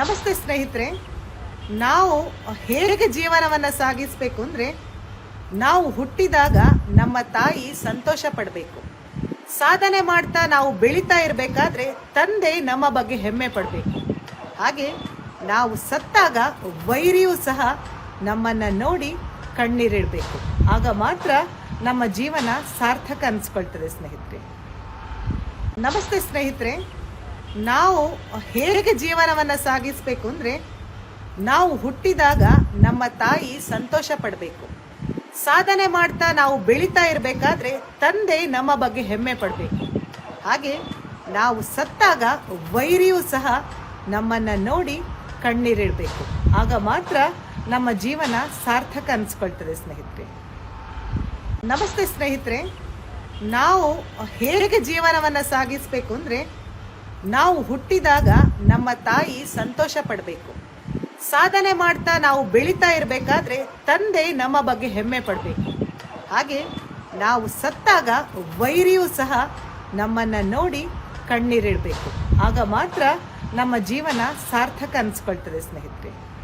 ನಮಸ್ತೆ ಸ್ನೇಹಿತರೆ, ನಾವು ಹೇಗೆ ಜೀವನವನ್ನು ಸಾಗಿಸಬೇಕು ಅಂದರೆ, ನಾವು ಹುಟ್ಟಿದಾಗ ನಮ್ಮ ತಾಯಿ ಸಂತೋಷ ಪಡಬೇಕು. ಸಾಧನೆ ಮಾಡ್ತಾ ನಾವು ಬೆಳೀತಾ ಇರಬೇಕಾದ್ರೆ ತಂದೆ ನಮ್ಮ ಬಗ್ಗೆ ಹೆಮ್ಮೆ ಪಡಬೇಕು. ಹಾಗೆ ನಾವು ಸತ್ತಾಗ ವೈರಿಯೂ ಸಹ ನಮ್ಮನ್ನು ನೋಡಿ ಕಣ್ಣೀರಿಡಬೇಕು. ಆಗ ಮಾತ್ರ ನಮ್ಮ ಜೀವನ ಸಾರ್ಥಕ ಅನಿಸ್ಕೊಳ್ತದೆ ಸ್ನೇಹಿತರೆ. ನಮಸ್ತೆ ಸ್ನೇಹಿತರೆ ನಾವು ಹೇಗೆ ಜೀವನವನ್ನು ಸಾಗಿಸಬೇಕು ಅಂದರೆ ನಾವು ಹುಟ್ಟಿದಾಗ ನಮ್ಮ ತಾಯಿ ಸಂತೋಷ ಪಡಬೇಕು. ಸಾಧನೆ ಮಾಡ್ತಾ ನಾವು ಬೆಳೀತಾ ಇರಬೇಕಾದ್ರೆ ತಂದೆ ನಮ್ಮ ಬಗ್ಗೆ ಹೆಮ್ಮೆ ಪಡಬೇಕು. ಹಾಗೆ ನಾವು ಸತ್ತಾಗ ವೈರಿಯೂ ಸಹ ನಮ್ಮನ್ನು ನೋಡಿ ಕಣ್ಣೀರಿಡಬೇಕು. ಆಗ ಮಾತ್ರ ನಮ್ಮ ಜೀವನ ಸಾರ್ಥಕ ಅನಿಸ್ಕೊಳ್ತದೆ ಸ್ನೇಹಿತರೆ. ನಮಸ್ತೆ ಸ್ನೇಹಿತರೆ, ನಾವು ಹೇಗೆ ಜೀವನವನ್ನು ಸಾಗಿಸಬೇಕು ಅಂದರೆ ನಾವು ಹುಟ್ಟಿದಾಗ ನಮ್ಮ ತಾಯಿ ಸಂತೋಷ ಪಡಬೇಕು. ಸಾಧನೆ ಮಾಡ್ತಾ ನಾವು ಬೆಳೀತಾ ಇರಬೇಕಾದ್ರೆ ತಂದೆ ನಮ್ಮ ಬಗ್ಗೆ ಹೆಮ್ಮೆ ಪಡಬೇಕು. ಹಾಗೆ ನಾವು ಸತ್ತಾಗ ವೈರಿಯೂ ಸಹ ನಮ್ಮನ್ನು ನೋಡಿ ಕಣ್ಣೀರಿಡಬೇಕು. ಆಗ ಮಾತ್ರ ನಮ್ಮ ಜೀವನ ಸಾರ್ಥಕ ಅನಿಸ್ಕೊಳ್ತದೆ ಸ್ನೇಹಿತರೆ.